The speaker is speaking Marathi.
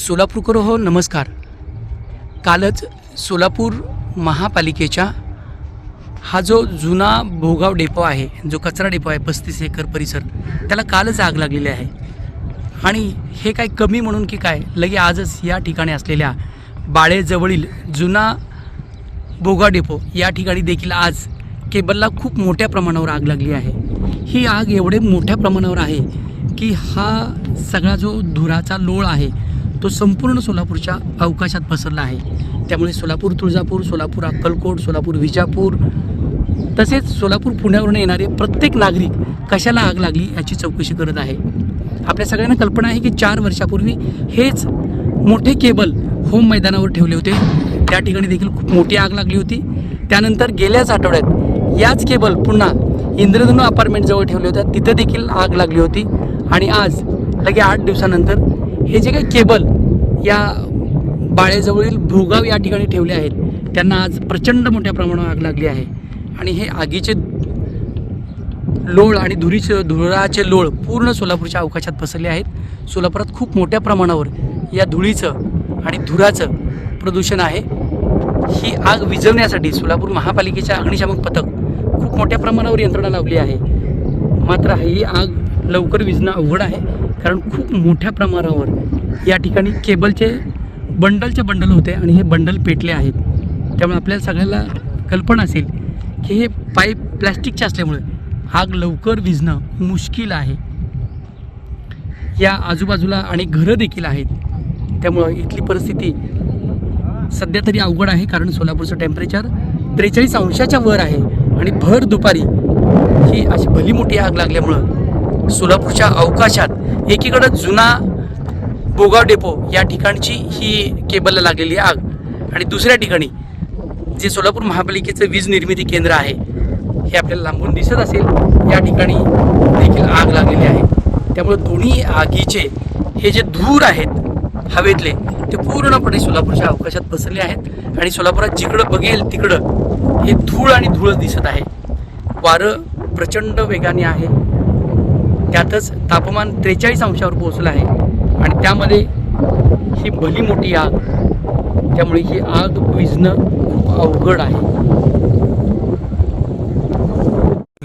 सोलापूरकर हो नमस्कार. कालच सोलापूर महापालिकेच्या हा जो जुना भोगाव डेपो आहे जो कचरा डेपो आहे पस्तीस एकर परिसर त्याला कालच आग लागलेली आहे. आणि हे काय कमी म्हणून की काय लगे आजच या ठिकाणी असलेल्या बाळेजवळील जुना भोगाव डेपो या ठिकाणी देखील आज केबलला खूप मोठ्या प्रमाणावर आग लागली आहे. ही आग एवढे मोठ्या प्रमाणावर आहे की हा सगळा जो धुराचा लोळ आहे तो संपूर्ण सोलापूरच्या अवकाशात पसरला आहे. त्यामुळे सोलापूर तुळजापूर सोलापूर अक्कलकोट सोलापूर विजापूर तसेच सोलापूर पुण्यावरून येणारे प्रत्येक नागरिक कशाला आग लागली याची चौकशी करत आहे. आपल्या सगळ्यांना कल्पना आहे की चार वर्षापूर्वी हेच मोठे केबल होम मैदानावर ठेवले होते. त्या ठिकाणी देखील खूप मोठी आग लागली होती. त्यानंतर गेल्याच आठवड्यात याच केबल पुन्हा इंद्रधनू अपार्टमेंटजवळ ठेवले होत्या तिथं देखील आग लागली होती. आणि आज लगे आठ दिवसानंतर हे जे काही केबल या बाळेजवळील भूगाव या ठिकाणी ठेवले आहेत त्यांना आज प्रचंड मोठ्या प्रमाणावर आग लागली आहे. आणि हे आगीचे लोळ आणि धुरीचे धुराचे लोळ पूर्ण सोलापूरच्या अवकाशात पसरले आहेत. सोलापुरात खूप मोठ्या प्रमाणावर या धुळीचं आणि धुराचं प्रदूषण आहे. ही आग विझवण्यासाठी सोलापूर महापालिकेच्या अग्निशामक पथक खूप मोठ्या प्रमाणावर यंत्रणा लावली आहे. मात्र ही आग लवकर विझणं अवघड आहे. कारण खूप मोठ्या प्रमाणावर या ठिकाणी केबलचे बंडलचे बंडल होते आणि हे बंडल पेटले आहेत. त्यामुळे आपल्याला सगळ्याला कल्पना असेल की हे पाईप प्लॅस्टिकचे असल्यामुळे आग लवकर विझणं मुश्किल आहे. या आजूबाजूला अनेक घरं देखील आहेत. त्यामुळं इथली परिस्थिती सध्या तरी अवघड आहे कारण सोलापूरचं टेम्परेचर त्रेचाळीस अंशाच्या वर आहे आणि भर दुपारी ही अशी भली मोठी आग लागल्यामुळं सोलापूरच्या अवकाशात एकीकडं जुना बोगाव डेपो या ठिकाणची ही केबलला लागलेली आग आणि दुसऱ्या ठिकाणी जे सोलापूर महापालिकेचं वीज निर्मिती केंद्र आहे हे आपल्याला लांबून दिसत असेल. या ठिकाणी देखील आग लागलेली आहे. त्यामुळे दोन्ही आगीचे हे जे धूर आहेत हवेतले ते पूर्णपणे सोलापूरच्या अवकाशात पसरले आहेत. आणि सोलापुरात जिकडं बघेल तिकडं हे धूळ आणि धूळ दिसत आहे. वारं प्रचंड वेगाने आहे. त्यातच तापमान त्रेचाळीस अंशावर पोहोचलं आहे. आणि त्यामध्ये ही भली मोठी आग त्यामुळे ही आग विझणं खूप अवघड आहे.